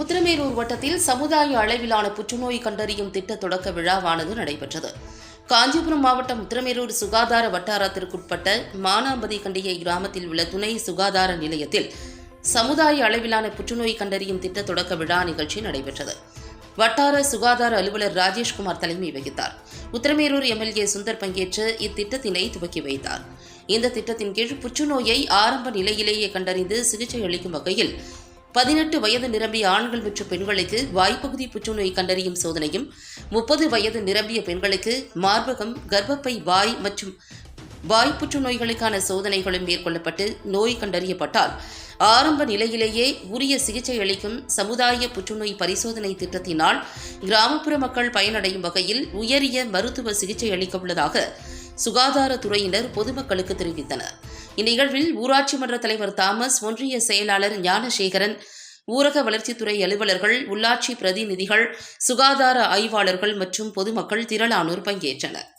உத்திரமேரூர் வட்டத்தில் சமுதாய அளவிலான புற்றுநோய் கண்டறியும் திட்ட தொடக்க விழாவானது நடைபெற்றது. காஞ்சிபுரம் மாவட்டம் உத்திரமேரூர் சுகாதார வட்டாரத்திற்குட்பட்ட மானாம்பதி கண்டிகை கிராமத்தில் உள்ள துணை சுகாதார நிலையத்தில் சமுதாய அளவிலான புற்றுநோய் கண்டறியும் திட்ட தொடக்க விழா நிகழ்ச்சி நடைபெற்றது. வட்டார சுகாதார அலுவலர் ராஜேஷ்குமார் தலைமை வகித்தார். உத்திரமேரூர் எம்எல்ஏ சுந்தர் பங்கேற்று இத்திட்டத்தினை துவக்கி வைத்தார். இந்த திட்டத்தின் கீழ் புற்றுநோயை ஆரம்ப நிலையிலேயே கண்டறிந்து சிகிச்சை அளிக்கும் வகையில் பதினெட்டு வயது நிரம்பிய ஆண்கள் மற்றும் பெண்களுக்கு வாய்ப்பகுதி புற்றுநோய் கண்டறியும் சோதனையும் முப்பது வயது நிரம்பிய பெண்களுக்கு மார்பகம் கர்ப்பப்பை வாய் மற்றும் வாய் புற்றுநோய்களுக்கான சோதனைகளும் மேற்கொள்ளப்பட்டு நோய் கண்டறியப்பட்டால் ஆரம்ப நிலையிலேயே உரிய சிகிச்சை அளிக்கும் சமுதாய புற்றுநோய் பரிசோதனை திட்டத்தினால் கிராமப்புற மக்கள் பயனடையும் வகையில் உயரிய மருத்துவ சிகிச்சை அளிக்க உள்ளதாக சுகாதாரத்துறையினர் பொதுமக்களுக்கு தெரிவித்தனர். இந்நிகழ்வில் ஊராட்சி மன்ற தலைவர் தாமஸ் ஒன்றிய செயலாளர் ஞானசேகரன் ஊரக வளர்ச்சித்துறை அலுவலர்கள் உள்ளாட்சி பிரதிநிதிகள் சுகாதார ஆய்வாளர்கள் மற்றும் பொதுமக்கள் திரளானோர் பங்கேற்றனர்.